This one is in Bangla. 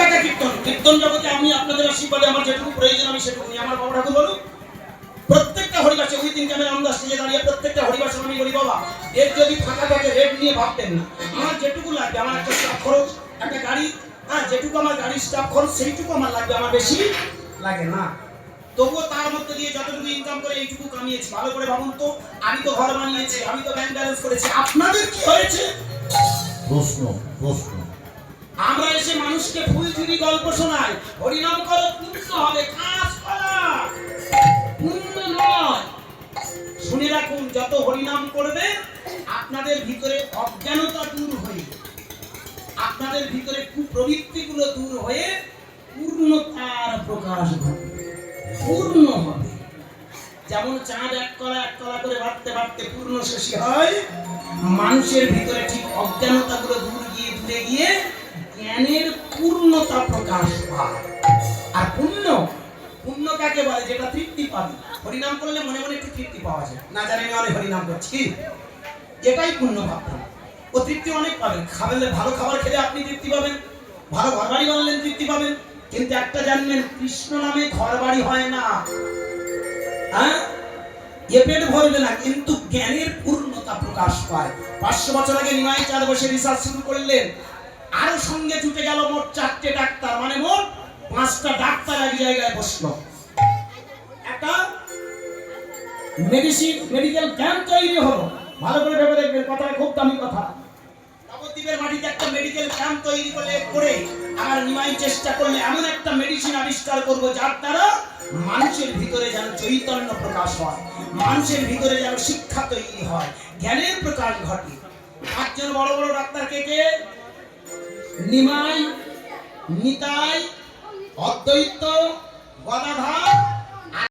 টাকা কীর্তন। কীর্তন জগতে আমি আপনাদের আশীর্বাদে আমার যেটুকু প্রয়োজন আমি সেটুকু আমার বাবা ঠাকুর বলুন প্রত্যেকটা হরিবাসে ওই দিন আমি রামদাস স্টেজে দাঁড়িয়ে প্রত্যেকটা হরিবাসে আমি বলি বাবা এর যদি ফাঁকা থাকে রেট নিয়ে ভাবতেন না। আমার যেটুকু লাগবে আমার একটা স্টাফ খরচ একটা গাড়ি হ্যাঁ যেটুকু আমার গাড়ির স্টাফ খরচ সেইটুকু আমার লাগবে। আমার বেশি লাগে না। তবুও তার মধ্যে দিয়ে যতটুকু ইনকাম করে এইটুকু কামিয়েছি। ভালো করে ভাবুন তো আমি তো ঘর বানিয়েছি আমি তো ব্যাংক ব্যালেন্স করেছি। আপনাদের কি হয়েছে? প্রশ্ন প্রশ্ন। আমরা এসে মানুষকে ফুল চুরি গল্প শোনায়। হরিনাম করো, পুণ্য হবে, কাজ করা। পুণ্য নয়। শুনে রাখুন, যত হরিনাম করবে, আপনাদের ভিতরে অজ্ঞানতা দূর হয়ে, আপনাদের ভিতরে কুপ্রবৃত্তিগুলো দূর হয়ে পূর্ণতার প্রকাশ ঘটবে পূর্ণ হবে। যেমন চাঁদ এক কলা এক কলা করে বাড়তে বাড়তে পূর্ণ শেষী হয়, মানুষের ভিতরে ঠিক অজ্ঞানতাগুলো দূর গিয়ে, দূরে গিয়ে জ্ঞানের পূর্ণতা প্রকাশ পায়। আর পুণ্য? পুণ্য কাকে বলে? যেটা তৃপ্তি পাবে। হরিনাম করলে মনে মনে একটু তৃপ্তি পাওয়া যায়। না জানি আমি অনেক হরিনাম করছি এটাই পুণ্য ভাববেন ও তৃপ্তি অনেক পাবেন। খাবেন ভালো খাবার খেলে আপনি তৃপ্তি পাবেন। ভালো ঘর বাড়ি বানালেন তৃপ্তি পাবেন। কিন্তু একটা জানবেন, কৃষ্ণ নামে ঘর বাড়ি হয় না। হ্যাঁ? এ পেট ভরবে না, কিন্তু জ্ঞানের পূর্ণতা প্রকাশ পায়। পাঁচশো বছর আগে নিমাই চার বসে রিসার্চ শুরু করলেন। আরও সঙ্গে জুটে গেল মোট চারটে ডাক্তার। মানে মোট পাঁচটা ডাক্তার এক জায়গায় বসল। একটা মেডিসিন মেডিকেল ক্যাম্প তৈরি হলো। ভালো করে ভেবে দেখবেন, কথাটা খুব দামি কথা। নবদ্বীপের মাটিতে একটা মেডিকেল ক্যাম্প তৈরি করলে, করে আর নিমাই চেষ্টা করলে এমন একটা মেডিসিন আবিষ্কার করব, যার দ্বারা মানুষের ভিতরে যেন চৈতন্য প্রকাশ হয়, মানুষের ভিতরে যেন শিক্ষা তৈরি হয়, জ্ঞানের প্রকাশ ঘটে। পাঁচজন বড় বড় ডাক্তার কে কে? নিমাই নিতাই অদ্বৈত গদাধর